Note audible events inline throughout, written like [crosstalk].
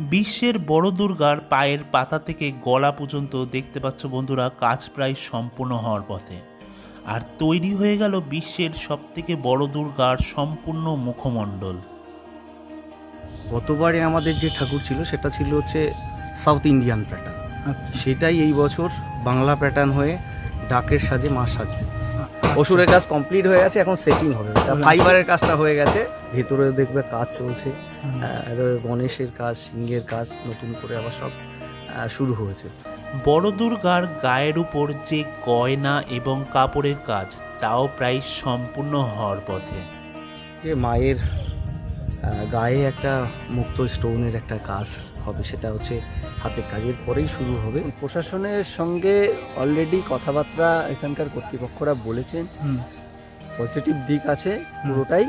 বিশ্বের বড় দুর্গার পায়ের পাতা থেকে গলা পর্যন্ত দেখতে পাচ্ছ বন্ধুরা কাজ প্রায় সম্পূর্ণ হওয়ার পথে। আর তৈরি হয়ে গেল বিশ্বের সবথেকে বড় দুর্গার সম্পূর্ণ মুখমণ্ডল। গতবারে আমাদের যে ঠাকুর ছিল সেটা ছিল হচ্ছে সাউথ ইন্ডিয়ান প্যাটার্ন আচ্ছা। সেটাই এই বছর বাংলা প্যাটার্ন হয়ে ডাকের সাজে মা সাজবে। অসুরের কাজ কমপ্লিট হয়ে গেছে এখন সেটিং হবে। ফাইবারের কাজটা হয়ে গেছে ভেতরে দেখবে কাজ চলছে। গণেশের কাজ সিংহের কাজ নতুন করে আবার সব শুরু হয়েছে। বড় দুর্গার গায়ের উপর যে গয়না এবং কাপড়ের কাজ তাও প্রায় সম্পূর্ণ হওয়ার পথে। যে মায়ের গায়ে একটা মুক্ত স্টোনের একটা কাজ হবে সেটা হচ্ছে হাতের কাজের পরেই শুরু হবে। প্রশাসনের সঙ্গে অলরেডি কথাবার্তা এখানকার কর্তৃপক্ষরা বলেছেন। পজিটিভ দিক আছে পুরোটাই।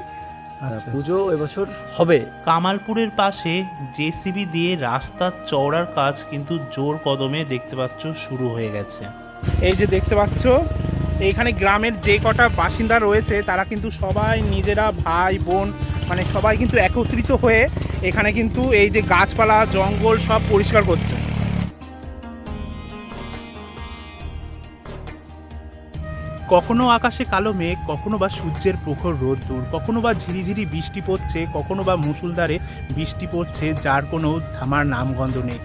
আচ্ছা। পুজো এবছর হবে। কামালপুরের পাশে জেসিবি দিয়ে রাস্তার চওড়ার কাজ কিন্তু জোর কদমে দেখতে পাচ্ছ শুরু হয়ে গেছে। এই যে দেখতে পাচ্ছ এইখানে গ্রামের যে কটা বাসিন্দা রয়েছে তারা কিন্তু সবাই নিজেরা ভাই বোন মানে সবাই কিন্তু একত্রিত হয়ে এখানে কিন্তু এই যে গাছপালা জঙ্গল সব পরিষ্কার করছে। কখনো আকাশে কালো মেঘ, কখনো বা সূর্যের প্রখর রোদ্দুর কখনো বা ঝিরিঝিরি বৃষ্টি পড়ছে, কখনো বা মুসুলধারে বৃষ্টি পড়ছে, যার কোনো থামার নামগন্ধ নেই।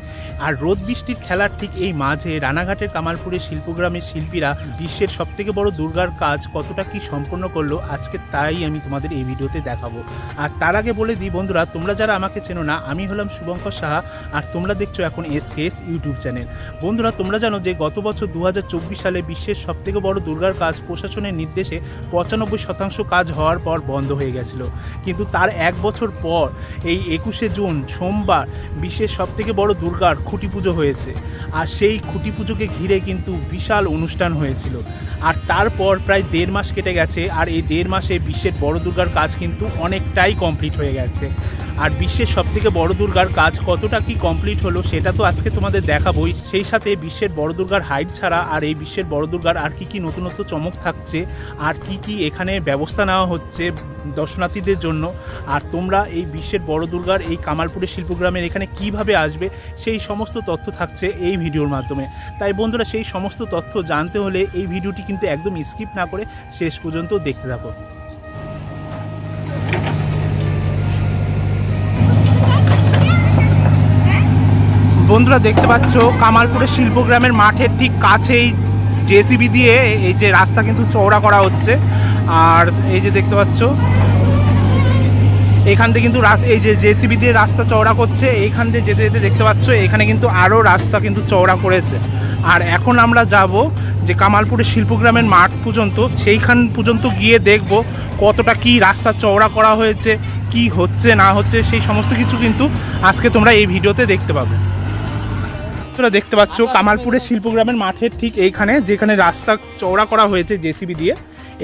আর রোদ বৃষ্টির খেলার ঠিক এই মাঝে রানাঘাটের কামালপুরের শিল্পগ্রামের শিল্পীরা বিশ্বের সবথেকে বড় দুর্গার কাজ কতটা কি সম্পন্ন করল, আজকে তাই আমি তোমাদের এই ভিডিওতে দেখাবো। আর তার আগে বলে দিই বন্ধুরা, তোমরা যারা আমাকে চেনো না, আমি হলাম শুভঙ্কর সাহা, আর তোমরা দেখছ এখন S K S YouTube channel. বন্ধুরা, তোমরা জানো যে গত বছর দু হাজার চব্বিশ সালে বিশ্বের সবথেকে বড় দুর্গার কাজ প্রশাসনের নির্দেশে পঁচানব্বই শতাংশ কাজ হওয়ার পর বন্ধ হয়ে গেছিল। কিন্তু তার এক বছর পর, এই একুশে জুন, সোমবার বিশ্বের সবথেকে বড় দুর্গার খুঁটি পুজো হয়েছে। আর সেই খুঁটি পুজোকে ঘিরে কিন্তু বিশাল অনুষ্ঠান হয়েছিল। আর তারপর প্রায় দেড় মাস কেটে গেছে, আর এই দেড় মাসে বিশ্বের বড় দুর্গার কাজ কিন্তু অনেকটাই কমপ্লিট হয়ে গেছে। আর বিশ্বের সবথেকে বড় দুর্গার কাজ কতটা কি কমপ্লিট হলো, সেটা তো আজকে তোমাদের দেখাবোই। সেই সাথে বিশ্বের বড় দুর্গার হাইট ছাড়া আর এই বিশ্বের বড় দুর্গার আর কি কি নতুনত্ব চমক থাকছে। আর কি কি এখানে ব্যবস্থা নেওয়া হচ্ছে দর্শনার্থীদের জন্য? আর তোমরা এই বিশ্বের বড় দুর্গার এই কামালপুরের শিল্পগ্রামের এখানে কীভাবে আসবে? সেই সমস্ত তথ্য থাকছে এই ভিডিওর মাধ্যমে। তাই বন্ধুরা, সেই সমস্ত তথ্য জানতে হলে এই ভিডিওটি কিন্তু একদম স্কিপ না করে শেষ পর্যন্ত দেখতে থাকো। বন্ধুরা, দেখতে পাচ্ছ কামালপুরের শিল্পগ্রামের মাঠের ঠিক কাছেই জেসিবি দিয়ে এই যে রাস্তা কিন্তু চওড়া করা হচ্ছে। আর এই যে দেখতে পাচ্ছ, এখান থেকে কিন্তু এই যে জেসিবি দিয়ে রাস্তা চওড়া করছে, এইখান দিয়ে যেতে যেতে দেখতে পাচ্ছ, এখানে কিন্তু আরও রাস্তা কিন্তু চওড়া করেছে। আর এখন আমরা যাব যে কামালপুরের শিল্পগ্রামের মাঠ পর্যন্ত, সেইখান পর্যন্ত গিয়ে দেখব কতটা কি রাস্তা চওড়া করা হয়েছে, কি হচ্ছে, না হচ্ছে, সেই সমস্ত কিছু কিন্তু আজকে তোমরা এই ভিডিওতে দেখতে পাবে। তোমরা দেখতে পাচ্ছ। কামালপুরের শিল্পগ্রামের মাঠের ঠিক এইখানে যেখানে রাস্তা চওড়া করা হয়েছে জেসিবি দিয়ে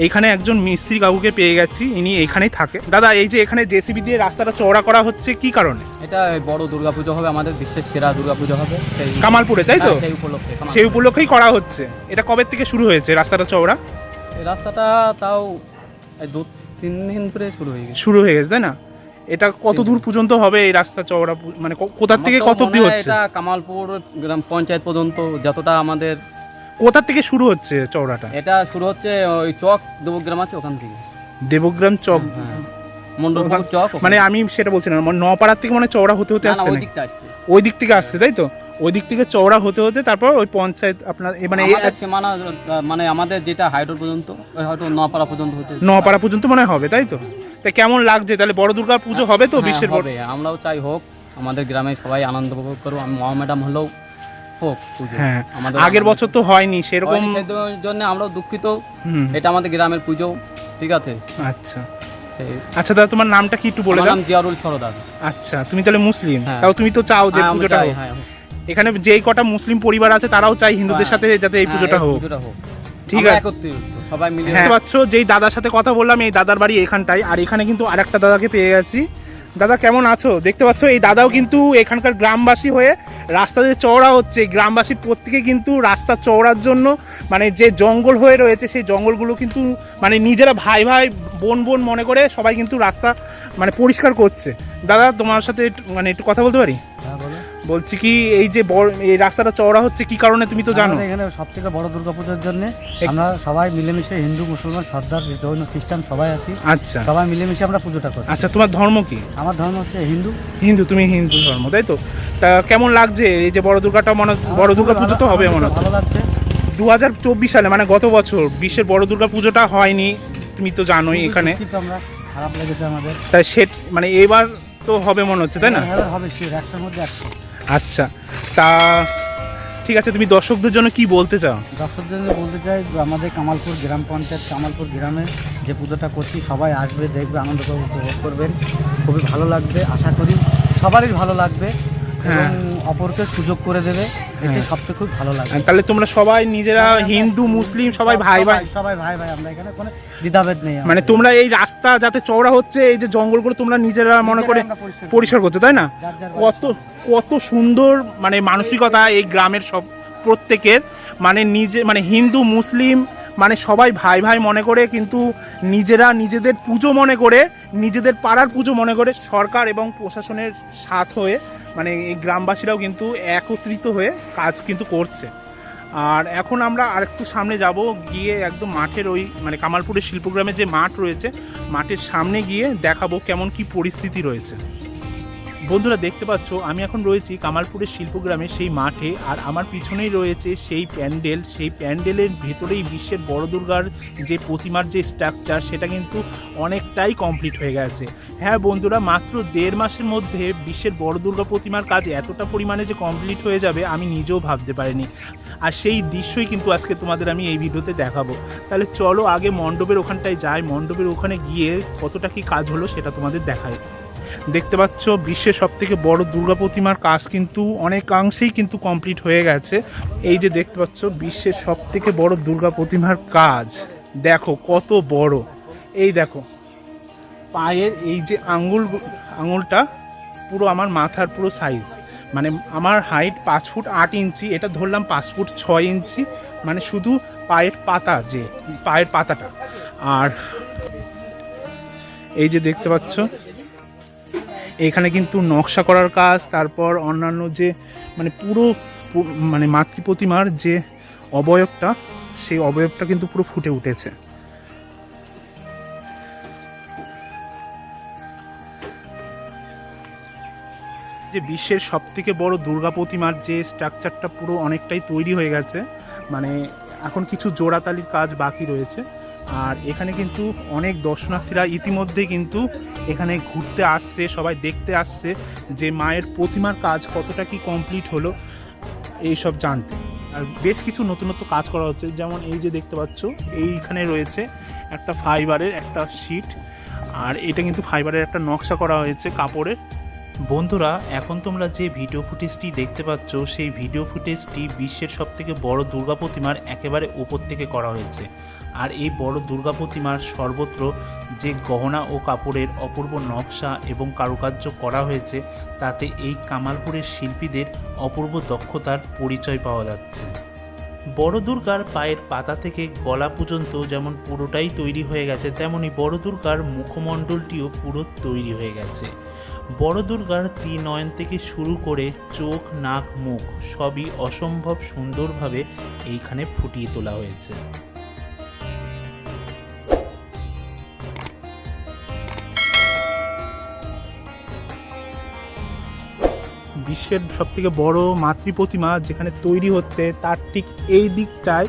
এইখানে একজন মিস্ত্রি কাকুকে পেয়ে গেছি ইনি এখানেই থাকে। দাদা এই যে এখানে জেসিবি দিয়ে রাস্তাটা চওড়া করা হচ্ছে কি কারণে? এটা বড় দুর্গাপুজো হবে আমাদের বিশ্বের সেরা দুর্গাপুজো হবে। কামালপুরে তাই তো? হ্যাঁ, সেই উপলক্ষে সেই উপলক্ষেই করা হচ্ছে। এটা কবে থেকে শুরু হয়েছে রাস্তাটা চওড়া? রাস্তাটা তাও দু তিন দিন ধরে শুরু হয়ে গেছে। শুরু হয়ে গেছে তাই না? এটা কত দূর পর্যন্ত হবে এই রাস্তা চওড়া মানে কোথার কোথা থেকে কত অব্দি হচ্ছে? এটা কামালপুর গ্রাম পঞ্চায়েত পর্যন্ত যতটা আমাদের কোথা থেকে শুরু হচ্ছে চওড়াটা? এটা শুরু হচ্ছে ওই চক দেবগ্রাম আছে ওখান থেকে। দেবগ্রাম চক। হ্যাঁ মন্ডলপুর চক মানে আমি সেটা বলছিলাম মানে নপাড়ার থেকে মানে চওড়া হতে হতে আসছে ওই দিকটা আসছে। ওই দিক থেকে আসছে তাই তো? ওই দিক থেকে চওড়া হতে হতে তারপর ওই পঞ্চায়েত আপনার মানে সীমানা মানে আমাদের যেটা হাইডোর পর্যন্ত হয়তো নপাড়া পর্যন্ত হতে নপাড়া পর্যন্ত মনে হবে তাই তো? তা কেমন লাগছে? তাহলে বড় দুর্গা পুজো হবে তো হ্যাঁ, বিশ্বের হবে। আমরাও চাই হোক আমাদের গ্রামে সবাই আনন্দ উপভোগ করব আমি মহা ম্যাডাম হলেও হোক পুজো। হ্যাঁ আমাদের আগের বছর তো হয়নি সেরকম জন্য আমরাও দুঃখিত। এটা আমাদের গ্রামের পুজো ঠিক আছে? আচ্ছা। আচ্ছা দাদা তোমার নামটা কি একটু বলে দাও? জিয়ারুল সরদার। আচ্ছা তুমি তাহলে মুসলিম। হ্যাঁ। তাও তুমি তো চাও যে পুজোটা হ্যাঁ। এখানে যেই কটা মুসলিম পরিবার আছে তারাও চাই হিন্দুদের হ্যাঁ। সাথে যাতে এই হ্যাঁ, পুজোটা হোক। ঠিক আছে। সবাই মিলে হ্যাঁ। পাচ্ছ যেই দাদার সাথে কথা বললাম এই দাদার বাড়ি এখানটায়। আর এখানে কিন্তু আরেকটা দাদাকে পেয়ে গেছি। দাদা কেমন আছো? দেখতে পাচ্ছ এই দাদাও কিন্তু এখানকার গ্রামবাসী হয়ে রাস্তা যে চওড়া হচ্ছে। গ্রামবাসী প্রত্যেকে কিন্তু রাস্তা চওড়ার জন্য মানে যে জঙ্গল হয়ে রয়েছে সেই জঙ্গলগুলো কিন্তু মানে নিজেরা ভাই ভাই বোন বোন মনে করে সবাই কিন্তু রাস্তা মানে পরিষ্কার করছে। দাদা তোমার সাথে মানে একটু কথা বলতে পারি। বলছি কি এই যে বড় এই রাস্তাটা চওড়া হচ্ছে কি কারণে তুমি তো জানো? এখানে সব থেকে বড় দুর্গাপূজার জন্য আমরা সবাই মিলেমিশে হিন্দু মুসলমান সর্দার জৈন খ্রিস্টান সবাই আছি। আচ্ছা। সবাই মিলেমিশে আমরা পুজোটা করি আচ্ছা তোমার ধর্ম কি? আমার ধর্ম হচ্ছে হিন্দু। হিন্দু তুমি হিন্দু ধর্ম তাই তো? তা কেমন লাগছে? এই যে বড় দুর্গাটা মনে বড় দুর্গা পুজো তো হবে মনে ভালো লাগছে। দু হাজার চব্বিশ সালে মানে গত বছর বিশ্বের বড় দুর্গা পুজোটা হয়নি তুমি তো জানোই এখানে। খারাপ লেগেছে আমাদের। তাই সে মানে এবার তো হবে মনে হচ্ছে তাই না? হবে একশোর মধ্যে একশো। আচ্ছা। তা ঠিক আছে, তুমি দর্শকদের জন্য কি বলতে চাও? দর্শকদের জন্য বলতে চাই আমাদের কামালপুর গ্রাম পঞ্চায়েত, কামালপুর গ্রামে যে পুজোটা করছি, সবাই আসবে, দেখবে, আনন্দ উপভোগ করবেন। খুবই ভালো লাগবে, আশা করি সবারই ভালো লাগবে। এবং অপরকে সুযোগ করে দেবে এতে হ্যাঁ। সবথেকে খুব ভালো লাগবে আর তাহলে তোমরা সবাই নিজেরা হিন্দু মুসলিম সবাই ভাই ভাই। সবাই ভাই ভাই আমরা এখানে কোনো দ্বিধাভেদ নেই মানে তোমরা এই রাস্তা যাতে চওড়া হচ্ছে এই যে জঙ্গলগুলো তোমরা নিজেরা মনে করে পরিষ্কার করি। করছ তাই না? কত কত সুন্দর মানে মানসিকতা এই গ্রামের সব প্রত্যেকের। মানে নিজে মানে হিন্দু মুসলিম মানে সবাই ভাই ভাই মনে করে কিন্তু নিজেরা নিজেদের পুজো মনে করে নিজেদের পাড়ার পুজো মনে করে সরকার এবং প্রশাসনের সাথ হয়ে মানে এই গ্রামবাসীরাও কিন্তু একত্রিত হয়ে কাজ কিন্তু করছে। আর এখন আমরা আরেকটু সামনে যাব, গিয়ে একদম মাঠের ওই মানে কামালপুরের শিল্পগ্রামের যে মাঠ রয়েছে, মাঠের সামনে গিয়ে দেখাবো কেমন কি পরিস্থিতি রয়েছে। বন্ধুরা দেখতে পাচ্ছ, আমি এখন রয়েছি কামালপুরের শিল্পগ্রামে সেই মাঠে, আর আমার পিছনেই রয়েছে সেই প্যান্ডেল। সেই প্যান্ডেলের ভেতরেই বিশ্বের বড় দুর্গার যে প্রতিমার যে স্ট্রাকচার সেটা কিন্তু অনেকটাই কমপ্লিট হয়ে গেছে। হ্যাঁ বন্ধুরা, মাত্র দেড় মাসের মধ্যে বিশ্বের বড় দুর্গা প্রতিমার কাজ এতটা পরিমাণে যে কমপ্লিট হয়ে যাবে, আমি নিজেও ভাবতে পারিনি। আর সেই দৃশ্যই কিন্তু আজকে তোমাদের আমি এই ভিডিওতে দেখাবো। তাহলে চলো আগে মণ্ডপের ওখানটায় যাই। মণ্ডপের ওখানে গিয়ে কতটা কি কাজ হলো সেটা তোমাদের দেখায় দেখতে পাচ্ছ, বিশ্বের সব থেকে বড় দুর্গা প্রতিমার কাজ কিন্তু অনেকাংশেই কিন্তু কমপ্লিট হয়ে গেছে। এই যে দেখতে পাচ্ছ, বিশ্বের সব থেকে বড় দুর্গা প্রতিমার কাজ। দেখো, কত বড়। এই দেখো, পায়ের এই যে আঙ্গুল আঙুলটা পুরো আমার মাথার পুরো সাইজ মানে আমার হাইট পাঁচ ফুট আট ইঞ্চি, এটা ধরলাম পাঁচ ফুট ছয় ইঞ্চি। মানে শুধু পায়ের পাতা যে, পায়ের পাতাটা। আর এই যে দেখতে পাচ্ছ এখানে কিন্তু নকশা করার কাজ, তারপর অন্যান্য যে মানে পুরো মানে মাতৃ প্রতিমার যে অবয়বটা, সেই অবয়বটা কিন্তু পুরো ফুটে উঠেছে। যে বিশ্বের সব থেকে বড় দুর্গা প্রতিমার যে স্ট্রাকচারটা পুরো অনেকটাই তৈরি হয়ে গেছে মানে এখন কিছু জোড়াতালির কাজ বাকি রয়েছে। আর এখানে কিন্তু অনেক দর্শনার্থীরা ইতিমধ্যে কিন্তু এখানে ঘুরতে আসছে, সবাই দেখতে আসছে যে মায়ের প্রতিমার কাজ কতটা কি কমপ্লিট হলো, এইসব জানতে। আর বেশ কিছু নতুনত্ব কাজ করা হচ্ছে, যেমন এই যে দেখতে পাচ্ছ, এইখানে রয়েছে একটা ফাইবারের একটা শিট, আর এটা কিন্তু ফাইবারের একটা নকশা করা হয়েছে কাপড়ের বন্ধুরা, এখন তোমরা যে ভিডিও ফুটেজটি দেখতে পাচ্ছ, সেই ভিডিও ফুটেজটি বিশ্বের সবথেকে বড় দুর্গা প্রতিমার একেবারে ওপর থেকে করা হয়েছে। আর এই বড় দুর্গা প্রতিমার সর্বত্র যে গহনা ও কাপড়ের অপূর্ব নকশা এবং কারুকার্য করা হয়েছে, তাতে এই কামালপুরের শিল্পীদের অপূর্ব দক্ষতার পরিচয় পাওয়া যাচ্ছে। বড় দুর্গার পায়ের পাতা থেকে গলা পর্যন্ত যেমন পুরোটাই তৈরি হয়ে গেছে, তেমনি বড় দুর্গার মুখমণ্ডলটিও পুরো তৈরি হয়ে গেছে। বড় দুর্গার ত্রিনয়ন থেকে শুরু করে চোখ, নাক, মুখ সবই অসম্ভব সুন্দরভাবে এইখানে ফুটিয়ে তোলা হয়েছে। বিশ্বের সব থেকে বড় মাতৃ প্রতিমা যেখানে তৈরি হচ্ছে, তার ঠিক এই দিকটায়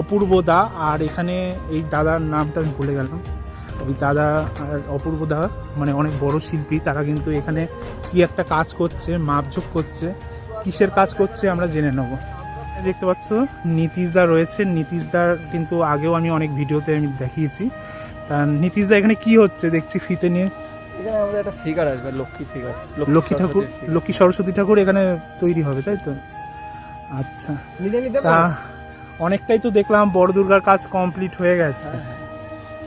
অপূর্বদা আর এখানে এই দাদার নামটা আমি ভুলে গেলাম। ওই দাদা আর অপূর্বদা মানে অনেক বড় শিল্পী, তারা কিন্তু এখানে কি একটা কাজ করছে, মাপঝোপ করছে, কিসের কাজ করছে আমরা জেনে নেব। দেখতে পাচ্ছ, নীতিশদা রয়েছে। নীতিশদার কিন্তু আগেও আমি অনেক ভিডিওতে আমি দেখিয়েছি। তা নীতিশদা এখানে কি হচ্ছে, দেখছি ফিতে নিয়ে। এখানে আমাদের একটা ফিগার আসবে লক্ষ্মী ফিগার লক্ষ্মী ঠাকুর? লক্ষ্মী সরস্বতী ঠাকুর এখানে তৈরি হবে তাই তো? আচ্ছা। তা অনেকটাই তো দেখলাম বড় দুর্গার কাজ কমপ্লিট হয়ে গেছে।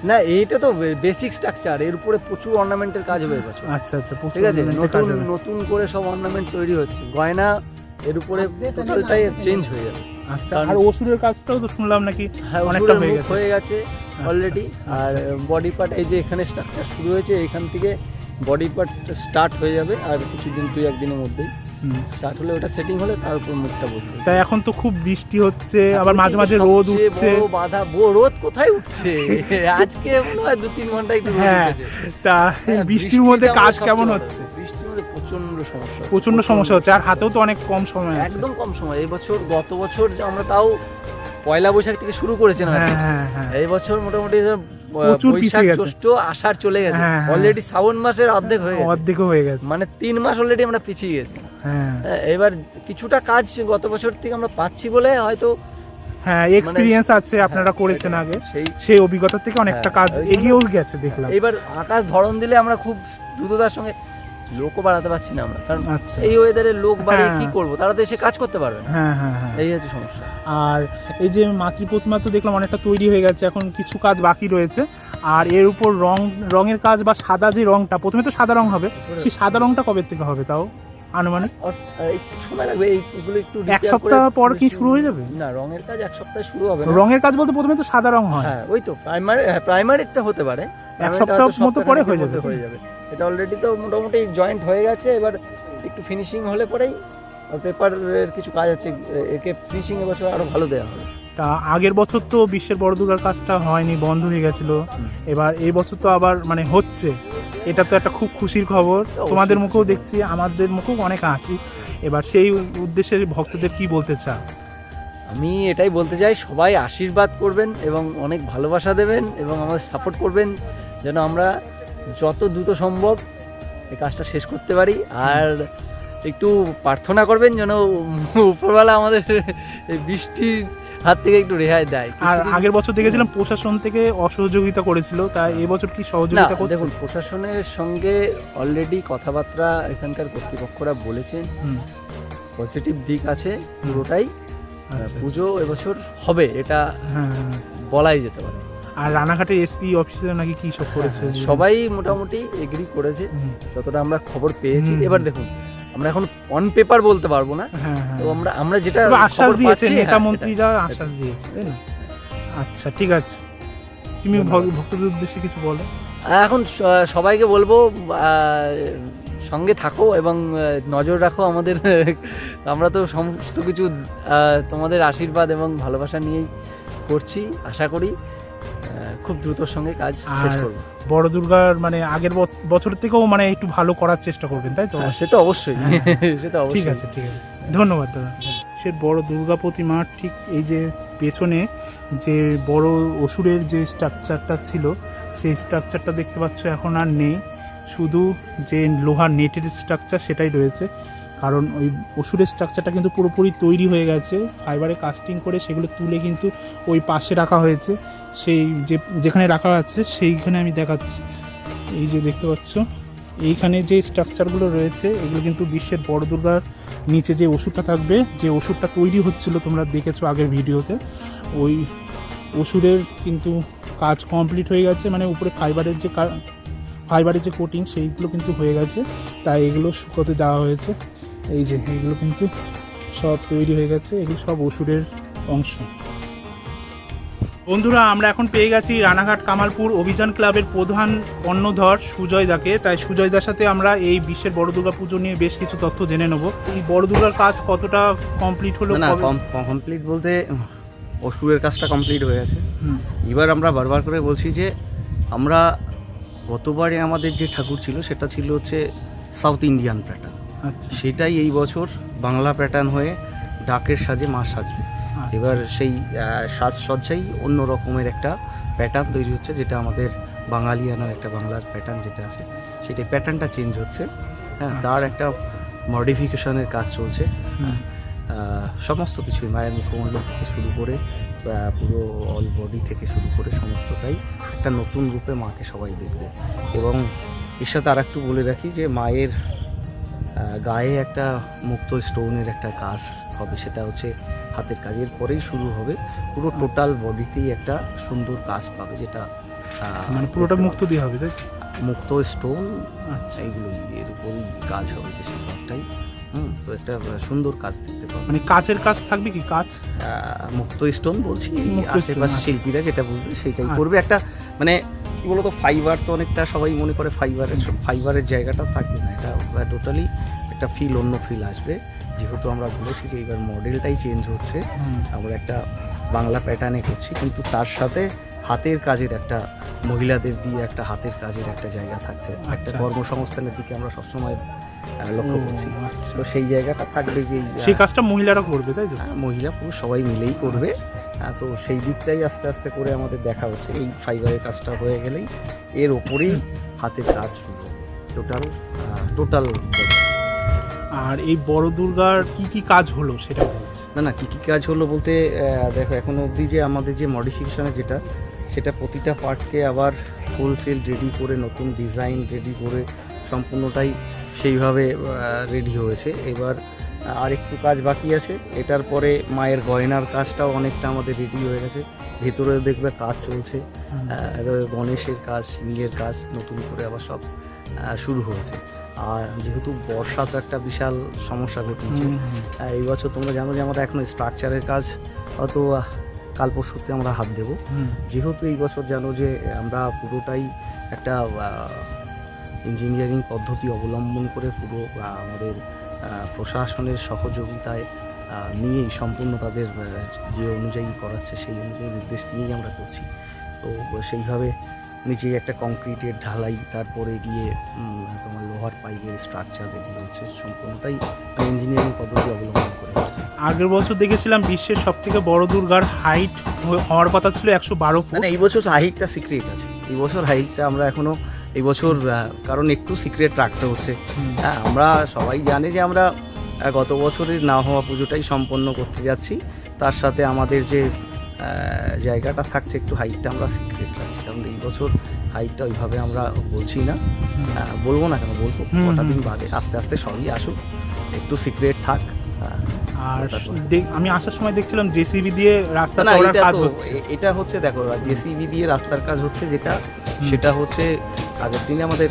না এইটা তো বেসিক স্ট্রাকচার এর উপরে প্রচুর অর্নামেন্টের কাজ হয়ে গেছে। আচ্ছা আচ্ছা ঠিক আছে? নতুন নতুন করে সব অর্নামেন্ট তৈরি হচ্ছে। গয়না এর উপরে টোটালটাই চেঞ্জ হয়ে যাবে আচ্ছা আর অসুরের কাজটাও তো শুনলাম নাকি হ্যাঁ অনেকটা হয়ে গেছে। হয়ে গেছে অলরেডি আর আচ্ছা। বডি পার্ট এই যে এখানে স্ট্রাকচার শুরু হয়েছে এখান থেকে বডি পার্ট স্টার্ট হয়ে যাবে আর কিছুদিন দুই একদিনের মধ্যেই। হুম। স্টার্ট হলে ওটা সেটিং হলে তার উপর মুখটা বসবে। তাই এখন তো খুব বৃষ্টি হচ্ছে আবার মাঝে মাঝে রোদ উঠছে। বাধা বো রোদ কোথায় উঠছে? আজকে মনে হয় দু তিন ঘণ্টা একটু হ্যাঁ তা হ্যাঁ, বৃষ্টির মধ্যে কাজ কেমন হচ্ছে? বড়। প্রচণ্ড সমস্যা প্রচণ্ড সমস্যা হচ্ছে আর হাতেও তো অনেক কম সময় আছে। একদম কম সময়। এই বছর গত বছর যে আমরা তাও পয়লা বৈশাখ থেকে শুরু করেছিলাম আর হ্যাঁ। হ্যাঁ হ্যাঁ। এই বছর মোটামুটি যে, বৈশাখ পিছিয়ে জ্যৈষ্ঠ আষাঢ় চলে গেছে। অলরেডি শ্রাবণ মাসের অর্ধেক হয়ে গেছে। অর্ধেকও হয়ে গেছে। মানে তিন মাস অলরেডি আমরা পিছিয়ে গেছি। এবার কিছুটা কাজ গত বছর থেকে আমরা পাচ্ছি বলে হয়তো হ্যাঁ এক্সপিরিয়েন্স আছে আপনারা করেছেন আগে। সেই অভিজ্ঞতা থেকে অনেকটা কাজ এগিয়েও গেছে দেখলাম। এবার আকাশ ধরন দিলে আমরা খুব দ্রুততার সঙ্গে লোকও বাড়াতে পারছি না আমরা। কারণ আচ্ছা। এই ওয়েদারে লোক বাড়িয়ে হ্যাঁ। কি করব? তারা তো এসে কাজ করতে পারবে না। হ্যাঁ হ্যাঁ হ্যাঁ। এই হচ্ছে সমস্যা। আর এই যে মাটি প্রতিমা তো দেখলাম অনেকটা তৈরি হয়ে গেছে এখন কিছু কাজ বাকি রয়েছে। আর এর উপর রং রঙের কাজ বা সাদা যে রংটা প্রথমে তো সাদা রং হবে সেই সাদা রংটা কবে থেকে হবে তাও? আনুমানিক? একটু সময় লাগবে এইগুলো একটু এক সপ্তাহ পর কি শুরু হয়ে যাবে? না রঙের কাজ এক সপ্তাহে শুরু হবে রঙের কাজ বলতে প্রথমে তো সাদা রং হয়। হ্যাঁ ওই তো প্রাইমারি প্রাইমারিটা হতে পারে। টা সপ্তাহ মতো পরে হয়ে যাবে। হয়ে যাবে। এটা অলরেডি তো মোটামুটি জয়েন্ট হয়ে গেছে এবার একটু ফিনিশিং হলে পরেই পেপারের কিছু কাজ আছে একে ফিনিশিং এবছর আরও ভালো দেওয়া হবে। তা আগের বছর তো বিশ্বের বড় দুর্গার কাজটা হয়নি বন্ধ হয়ে গেছিল। এবার এই বছর তো আবার মানে হচ্ছে। এটা তো একটা খুব খুশির খবর। তোমাদের মুখেও দেখছি আমাদের মুখেও অনেক হাসি। এবার সেই উদ্দেশ্যে ভক্তদের কি বলতে চাও? আমি এটাই বলতে চাই সবাই আশীর্বাদ করবেন এবং অনেক ভালোবাসা দেবেন এবং আমাদের সাপোর্ট করবেন যেন আমরা যত দ্রুত সম্ভব এই কাজটা শেষ করতে পারি। আর একটু প্রার্থনা করবেন যেন উপরবেলা আমাদের এই বৃষ্টির হাত থেকে একটু রেহাই দেয়। আর আগের বছর দেখেছিলাম প্রশাসন থেকে অসহযোগিতা করেছিল তাই এবছর কি সহযোগিতা করছে? দেখুন প্রশাসনের সঙ্গে অলরেডি কথাবার্তা এখানকার কর্তৃপক্ষরা বলেছেন। হুম, পজিটিভ দিক আছে পুরোটাই। আচ্ছা। পুজো এবছর হবে এটা হ্যাঁ, হ্যাঁ। বলাই যেতে পারে। আর রানাঘাটের এসপি অফিসে নাকি কি সব করেছে? হ্যাঁ, সবাই মোটামুটি এগ্রি করেছে যতটা আমরা খবর পেয়েছি। এবার দেখুন আমরা এখন অন পেপার বলতে পারব না। হ্যাঁ হ্যাঁ। তো আমরা আমরা যেটা আশ্বাস দিয়েছে নেতা হ্যাঁ, মন্ত্রীরা আশ্বাস দিয়েছে তাই না? আচ্ছা ঠিক আছে। তুমি ভক্তদের উদ্দেশ্যে কিছু বলো। এখন সবাইকে বলব সঙ্গে থাকো এবং নজর রাখো আমাদের। [laughs] আমরা তো সমস্ত কিছু তোমাদের আশীর্বাদ এবং ভালোবাসা নিয়েই করছি আশা করি। খুব দ্রুতর সঙ্গে কাজ শেষ করব। বড় দুর্গার মানে আগের বছর থেকেও মানে একটু ভালো করার চেষ্টা করবেন তাই তো? হ্যাঁ, সে তো অবশ্যই। হ্যাঁ, [laughs] সে তো অবশ্যই। ঠিক আছে ঠিক আছে। ধন্যবাদ দাদা। সে বড় দুর্গা প্রতিমার ঠিক এই যে পেছনে যে বড় অসুরের যে স্ট্রাকচারটা ছিল সেই স্ট্রাকচারটা দেখতে পাচ্ছ এখন আর নেই। শুধু যে লোহার নেটের স্ট্রাকচার সেটাই রয়েছে। কারণ ওই ওষুধের স্ট্রাকচারটা কিন্তু পুরোপুরি তৈরি হয়ে গেছে। ফাইবারে কাস্টিং করে সেগুলো তুলে কিন্তু ওই পাশে রাখা হয়েছে। সেই যে, যেখানে রাখা আছে, সেইখানে আমি দেখাচ্ছি। এই যে দেখতে পাচ্ছ, এইখানে যে স্ট্রাকচারগুলো রয়েছে, এগুলো কিন্তু বিশ্বের বড় দুর্গার নিচে যে ওষুধটা থাকবে, যে ওষুধটা তৈরি হচ্ছিল, তোমরা দেখেছ আগের ভিডিওতে, ওই ওষুধের কিন্তু কাজ কমপ্লিট হয়ে গেছে মানে উপরে ফাইবারের যে ফাইবারের যে কোটিং সেইগুলো কিন্তু হয়ে গেছে। তাই এগুলো শুকোতে দেওয়া হয়েছে। এই যে, এগুলো কিন্তু সব তৈরি হয়ে গেছে, এগুলো সব ওষুধের অংশ। বন্ধুরা আমরা এখন পেয়ে গেছি রানাঘাট কামালপুর অভিযান ক্লাবের প্রধান কর্ণধর সুজয় দাকে। তাই সুজয় দার সাথে আমরা এই বিশ্বের বড় দুর্গা পুজো নিয়ে বেশ কিছু তথ্য জেনে নেব। এই বড় দুর্গার কাজ কতটা কমপ্লিট হলো না? কমপ্লিট বলতে অসুরের কাজটা কমপ্লিট হয়ে গেছে। এবার আমরা বারবার করে বলছি যে আমরা গতবারে আমাদের যে ঠাকুর ছিল সেটা ছিল হচ্ছে সাউথ ইন্ডিয়ান প্যাটার্ন আচ্ছা। সেটাই এই বছর বাংলা প্যাটার্ন হয়ে ডাকের সাজে মা সাজবে। এবার সেই সাজসজ্জাই অন্য রকমের একটা প্যাটার্ন তৈরি হচ্ছে যেটা আমাদের বাঙালিয়ানার একটা বাংলার প্যাটার্ন যেটা আছে সেটাই প্যাটার্নটা চেঞ্জ হচ্ছে। হ্যাঁ তার একটা মডিফিকেশনের কাজ চলছে। সমস্ত কিছুই মায়ের মুখমণ্ডল থেকে শুরু করে পুরো অল বডি থেকে শুরু করে সমস্তটাই একটা নতুন রূপে মাকে সবাই দেখবে। এবং এর সাথে আর একটু বলে রাখি যে মায়ের গায়ে একটা মুক্ত স্টোনের একটা কাজ হবে সেটা হচ্ছে হাতের কাজের পরেই শুরু হবে। পুরো টোটাল বডিতেই একটা সুন্দর কাজ পাবে যেটা মানে পুরোটা মুক্ত দিয়ে হবে তাই মুক্ত স্টোন আচ্ছা। এইগুলো এর উপরই কাজ হবে বেশিরভাগটাই। হুম তো একটা সুন্দর কাজ দেখতে পাবো। মানে কাচের কাজ থাকবে কি কাজ মুক্ত স্টোন বলছি আশেপাশে শিল্পীরা যেটা বলবে সেটাই আচ্ছা। করবে। একটা মানে কি বলতো ফাইবার তো অনেকটা সবাই মনে করে ফাইবারের ফাইবারের জায়গাটা থাকবে না। এটা টোটালি একটা ফিল অন্য ফিল আসবে। যেহেতু আমরা বলেছি যে এবার মডেলটাই চেঞ্জ হচ্ছে আমরা একটা বাংলা প্যাটার্নে করছি কিন্তু তার সাথে হাতের কাজের একটা মহিলাদের দিয়ে একটা হাতের কাজের একটা জায়গা থাকছে। একটা আচ্ছা। কর্মসংস্থানের দিকে আমরা সবসময় লক্ষ্য করছি। আচ্ছা। তো সেই জায়গাটা থাকবে যে সেই কাজটা মহিলারা করবে তাই তো? আহ, মহিলা পুরুষ সবাই মিলেই করবে। আহ, তো সেই দিকটাই আস্তে আস্তে করে আমাদের দেখা হচ্ছে। এই ফাইবারের কাজটা হয়ে গেলেই এর ওপরেই হাতের কাজ শুরু টোটাল টোটাল আর এই বড় দুর্গার কি কি কাজ হলো সেটা বলছি। না না কী কী কাজ হলো বলতে দেখো এখনও অবধি যে আমাদের যে মডিফিকেশনে যেটা সেটা প্রতিটা পার্টকে আবার ফুলফিল রেডি করে নতুন ডিজাইন রেডি করে সম্পূর্ণটাই সেইভাবে রেডি হয়েছে। এবার আর একটু কাজ বাকি আছে। এটার পরে মায়ের গয়নার কাজটাও অনেকটা আমাদের রেডি হয়ে গেছে। ভেতরে দেখবে কাজ চলছে। এবার গণেশের কাজ সিংহের কাজ নতুন করে আবার সব শুরু হয়েছে। আর যেহেতু বর্ষা তো একটা বিশাল সমস্যা ঘটিয়েছে আহ, এই বছর তোমরা জানো যে আমরা এখনও স্ট্রাকচারের কাজ হয়তো কাল পরশুতে আমরা হাত দেব। যেহেতু এই বছর জানো যে আমরা পুরোটাই একটা ইঞ্জিনিয়ারিং পদ্ধতি অবলম্বন করে পুরো আমাদের প্রশাসনের সহযোগিতায় নিয়েই সম্পূর্ণ তাদের যে অনুযায়ী করাচ্ছে সেই অনুযায়ী নির্দেশ নিয়েই আমরা করছি। তো সেইভাবে নিচে একটা কংক্রিটের ঢালাই তারপরে গিয়ে তোমার লোহার পাইপের স্ট্রাকচার রেডি হচ্ছে সম্পূর্ণটাই ইঞ্জিনিয়ারিং পদ্ধতি অবলম্বন করে আগের বছর দেখেছিলাম বিশ্বের সব থেকে বড় দুর্গার হাইট হওয়ার কথা ছিল একশো বারো ফুট। মানে এই বছর হাইটটা সিক্রেট আছে। এই বছর হাইটটা আমরা এখনও এই বছর কারণ একটু সিক্রেট রাখতে হচ্ছে। হ্যাঁ আমরা সবাই জানে যে আমরা গত বছরের না হওয়া পুজোটাই সম্পন্ন করতে যাচ্ছি। তার সাথে আমাদের যে জায়গাটা থাকছে একটু হাইটটা আমরা কারণ এই বছর হাইটটা ওইভাবে আমরা বলছি না। বলব না কেন বলব? কটা। দিন বাদে আস্তে আস্তে সবই আসুক। একটু সিক্রেট থাক। আর আমি আসার সময় দেখছিলাম জেসিবি দিয়ে রাস্তা চওড়ার এটা কাজ হচ্ছে। এটা হচ্ছে দেখো জেসিবি দিয়ে রাস্তার কাজ হচ্ছে যেটা সেটা হচ্ছে আগের দিনে আমাদের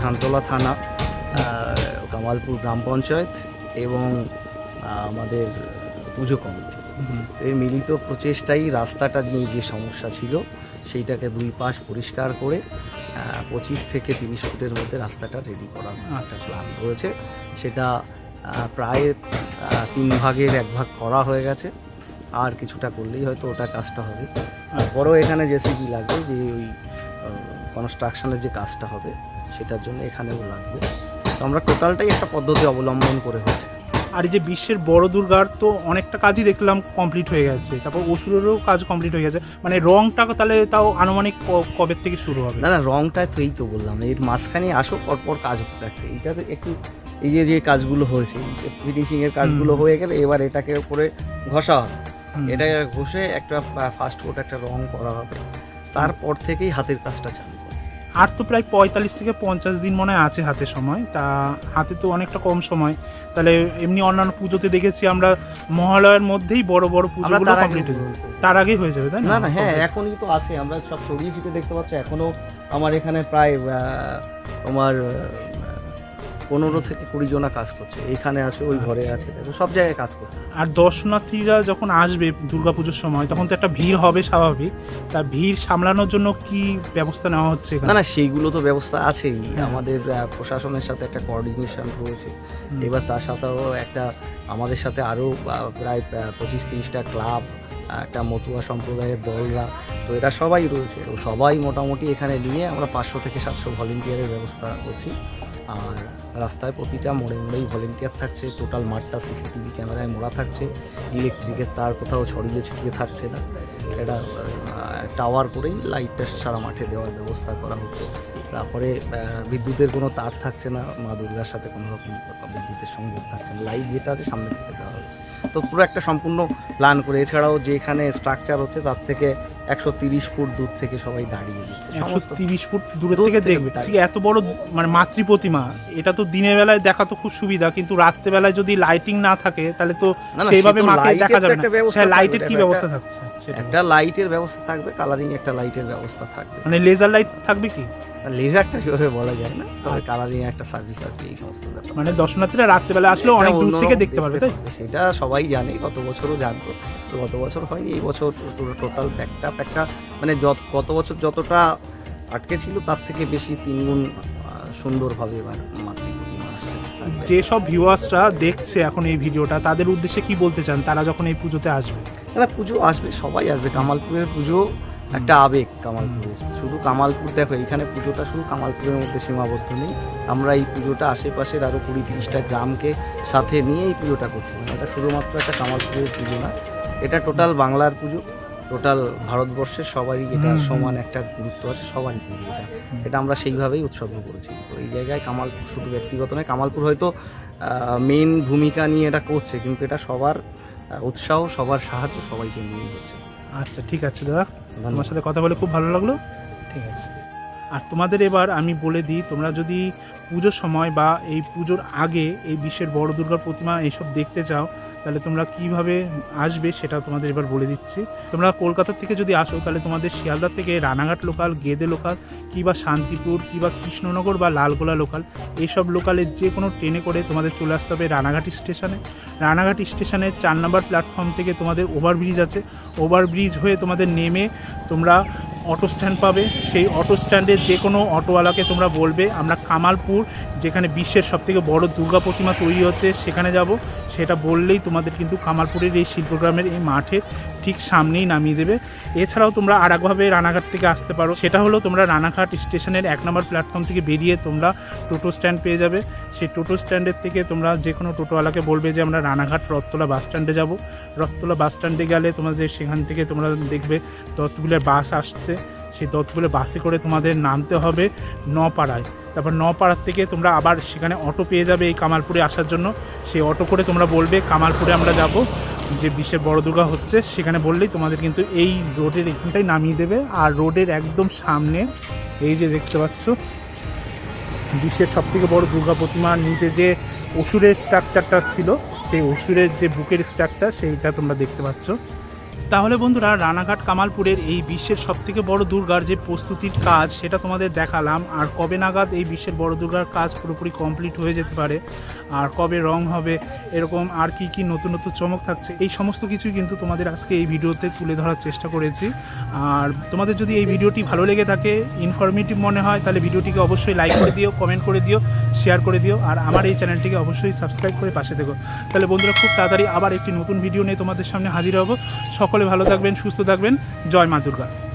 ধানতলা থানা কামালপুর গ্রাম পঞ্চায়েত এবং আমাদের পুজো কমিটি। এর মিলিত প্রচেষ্টাই রাস্তাটা নিয়ে যে সমস্যা ছিল সেইটাকে দুই পাশ পরিষ্কার করে পঁচিশ থেকে তিরিশ ফুটের মধ্যে রাস্তাটা রেডি করা একটা প্ল্যান রয়েছে। সেটা প্রায় তিন ভাগের এক ভাগ করা হয়ে গেছে। আর কিছুটা করলেই হয়তো ওটা কাজটা হবে। বড় এখানে জেসিবি লাগবে যে ওই কনস্ট্রাকশনের যে কাজটা হবে সেটার জন্য এখানেও লাগবে। তো আমরা টোটালটাই একটা পদ্ধতি অবলম্বন করে হচ্ছে আর এই যে বিশ্বের বড় দুর্গার তো অনেকটা কাজই দেখলাম কমপ্লিট হয়ে গেছে। তারপর অসুরেরও কাজ কমপ্লিট হয়ে গেছে। মানে রংটা তাহলে তাও আনুমানিক কবে থেকে শুরু হবে? না না রংটা তো এই তো বললাম। এর মাঝখানে আসো পরপর কাজ হতে থাকছে। এইটাতে একটু এই যে যে কাজগুলো হয়েছে ফিনিশিং এর কাজগুলো হয়ে গেলে এবার এটাকে উপরে ঘষা হবে। হুম। এটা ঘষে একটা ফার্স্ট কোট একটা রং করা হবে। তারপর থেকেই হাতের কাজটা চালু। আর তো প্রায় পঁয়তাল্লিশ থেকে পঞ্চাশ দিন মনে আছে হাতে সময়। তা হাতে তো অনেকটা কম সময়। তাহলে এমনি অন্যান্য পুজোতে দেখেছি আমরা মহালয়ের মধ্যেই বড় বড় পুজো পুজোগুলো তার কমপ্লিট হয়ে যাবে। তার আগেই হয়ে যাবে তাই না? না হ্যাঁ এখনই তো আছে। আমরা সব ছড়িয়ে ছিটে দেখতে পাচ্ছি। এখনও আমার এখানে প্রায় তোমার পনেরো থেকে কুড়ি জনা কাজ করছে। এখানে আছে ওই ঘরে আছে সব জায়গায় কাজ করছে। আর দর্শনার্থীরা যখন আসবে দুর্গাপুজোর সময় তখন তো একটা ভিড় হবে স্বাভাবিক। তা ভিড় সামলানোর জন্য কি ব্যবস্থা নেওয়া হচ্ছে না না সেইগুলো তো ব্যবস্থা আছেই। হ্যাঁ। আমাদের প্রশাসনের সাথে একটা কোঅর্ডিনেশন রয়েছে। এবার তার সাথেও একটা আমাদের সাথে আরও প্রায় পঁচিশ তিরিশটা ক্লাব একটা মতুয়া সম্প্রদায়ের দলরা তো এরা সবাই রয়েছে। সবাই মোটামুটি এখানে নিয়ে আমরা পাঁচশো থেকে সাতশো ভলেন্টিয়ারের ব্যবস্থা করছি। আর রাস্তায় প্রতিটা মোড়ে মোড়েই ভলেন্টিয়ার থাকছে টোটাল মাঠটা সিসিটিভি ক্যামেরায় মোড়া থাকছে ইলেকট্রিকের তার কোথাও ছড়িয়ে ছিটিয়ে থাকছে না। এটা টাওয়ার করেই লাইটটা সারা মাঠে দেওয়ার ব্যবস্থা করা হচ্ছে। তারপরে বিদ্যুতের কোনো তার থাকছে না, মা দুর্গার সাথে কোনো রকম বিদ্যুতের সংযোগ থাকছে না। লাইট যেটা আছে সামনে থেকে দেওয়া হচ্ছে তো পুরো একটা সম্পূর্ণ প্ল্যান করে। এছাড়াও যেখানে স্ট্রাকচার হচ্ছে, তার থেকে একশো তিরিশ ফুট দূর থেকে সবাই দাঁড়িয়ে দিচ্ছে। একশো তিরিশ ফুট দূরে থেকে দেখবে ঠিক এত বড় মানে মাতৃ প্রতিমা। এটা তো দিনের বেলায় দেখা তো খুব সুবিধা কিন্তু রাত্রে বেলায় যদি লাইটিং না থাকে তাহলে তো সেইভাবে মাকে দেখা যাবে না। লাইটের কি ব্যবস্থা থাকছে? একটা লাইটের ব্যবস্থা থাকবে কালারিং একটা লাইটের ব্যবস্থা থাকবে। মানে লেজার লাইট থাকবে কি? লেজারটা কীভাবে বলা যায় না তবে আচ্ছা। কালারিং একটা সার্ভিস আছে এই সমস্ত ব্যাপার। মানে দর্শনার্থীরা রাত্রেবেলা আসলেও এটা অনেক দূর থেকে দেখতে পারবে তাই? সেটা সবাই জানে গত বছরও জানতো। তো গত বছর হয়নি এই বছর টোটাল প্যাকটা প্যাকটা মানে যত গত বছর যতটা আটকে ছিল তার থেকে বেশি তিনগুণ সুন্দরভাবে এবার যেসব ভিউয়ার্সরা দেখছে এখন এই ভিডিওটা তাদের উদ্দেশ্যে কি বলতে চান? তারা যখন এই পুজোতে আসবে? না পুজো আসবে সবাই আসবে। কামালপুরের পুজো একটা আবেগ কামালপুরের। শুধু কামালপুর দেখো এখানে পুজোটা শুধু কামালপুরের মধ্যে সীমাবদ্ধ নেই। আমরা এই পুজোটা আশেপাশের আরও কুড়ি তিরিশটা গ্রামকে সাথে নিয়ে এই পুজোটা করছি। মানে এটা শুধুমাত্র একটা কামালপুরের পুজো না এটা টোটাল বাংলার পুজো। টোটাল ভারতবর্ষের সবারই এটা। সমান একটা গুরুত্ব আছে সবারই পুজো এটা। এটা আমরা সেইভাবেই উৎসর্গ করেছি। তো এই জায়গায় কামালপুর শুধু ব্যক্তিগত নয় কামালপুর হয়তো মেন ভূমিকা নিয়ে এটা করছে কিন্তু এটা সবার উৎসাহ সবার সাহায্য সবাইকে নিয়ে হচ্ছে। আচ্ছা ঠিক আছে দাদা। তোমার সাথে কথা বলে খুব ভালো লাগল। ঠিক আছে। আর তোমাদের এবার আমি বলে দিই তোমরা যদি পুজোর সময় বা এই পুজোর আগে এই বিশ্বের বড় দুর্গার প্রতিমা এইসব দেখতে চাও তাহলে তোমরা কীভাবে আসবে সেটা তোমাদের এবার বলে দিচ্ছি। তোমরা কলকাতা থেকে যদি আসো, তাহলে তোমাদের শিয়ালদা থেকে রানাঘাট লোকাল গেদে লোকাল কিবা শান্তিপুর, কিবা কৃষ্ণনগর বা লালগোলা লোকাল এইসব লোকালের যে কোনো ট্রেনে করে তোমাদের চলে আসতে হবে রানাঘাট স্টেশনে রানাঘাট স্টেশনের চার নম্বর প্ল্যাটফর্ম থেকে তোমাদের ওভারব্রিজ আছে। ওভারব্রিজ হয়ে তোমাদের নেমে তোমরা অটো স্ট্যান্ড পাবে। সেই অটো স্ট্যান্ডে যে কোনো অটোওয়ালাকে তোমরা বলবে, আমরা কামালপুর, যেখানে বিশ্বের সবথেকে বড় দুর্গা প্রতিমা তৈরি হচ্ছে, সেখানে যাব। সেটা বললেই তোমাদের কিন্তু কামালপুরের এই শিল্পগ্রামের এই মাঠে ঠিক সামনেই নামিয়ে দেবে। এছাড়াও তোমরা আর একভাবে রানাঘাট থেকে আসতে পারো। সেটা হলো তোমরা রানাঘাট স্টেশনের এক নম্বর প্ল্যাটফর্ম থেকে বেরিয়ে তোমরা টোটো স্ট্যান্ড পেয়ে যাবে। সেই টোটো স্ট্যান্ডের থেকে তোমরা যে কোনো টোটোওয়ালাকে বলবে যে, আমরা রানাঘাট রথতলা বাস স্ট্যান্ডে যাব। রথতলা বাস স্ট্যান্ডে গেলে তোমাদের সেখান থেকে তোমরা দেখবে দত্তগুলের বাস আসছে। সেই দত্তগুলের বাসে করে তোমাদের নামতে হবে নপাড়ায়। তারপর নপাড়ার থেকে তোমরা আবার সেখানে অটো পেয়ে যাবে এই কামালপুরে আসার জন্য। সেই অটো করে তোমরা বলবে, কামালপুরে আমরা যাব। যে বিশ্বের বড় দুর্গা হচ্ছে, সেখানে বললেই তোমাদের কিন্তু এই রোডের এখানটাই নামিয়ে দেবে। আর রোডের একদম সামনে, এই যে দেখতে পাচ্ছ, বিশ্বের সবথেকে বড় দুর্গা প্রতিমার নিচে যে অসুরের স্ট্রাকচারটা ছিল, সেই অসুরের যে বুকের স্ট্রাকচার সেইটা তোমরা দেখতে পাচ্ছ। তাহলে বন্ধুরা, রানাঘাট কামালপুরের এই বিশ্বের সবথেকে বড় দুর্গার যে প্রস্তুতির কাজ, সেটা তোমাদের দেখালাম। আর কবে নাগাদ এই বিশ্বের বড় দুর্গার কাজ পুরোপুরি কমপ্লিট হয়ে যেতে পারে? আর কবে রং হবে? এরকম আর কি কি নতুন নতুন চমক থাকছে? এই সমস্ত কিছুই কিন্তু তোমাদের আজকে এই ভিডিওতে তুলে ধরার চেষ্টা করেছি। আর তোমাদের যদি এই ভিডিওটি ভালো লেগে থাকে ইনফরমেটিভ মনে হয়, তাহলে ভিডিওটিকে অবশ্যই লাইক করে দিও কমেন্ট করে দিও শেয়ার করে দিও, আর আমার এই চ্যানেলটিকে অবশ্যই সাবস্ক্রাইব করে পাশে দেখো তাহলে বন্ধুরা, খুব তাড়াতাড়ি আবার একটি নতুন ভিডিও নিয়ে তোমাদের সামনে হাজির হব। সকলে ভালো থাকবেন সুস্থ থাকবেন। জয় মা দুর্গা।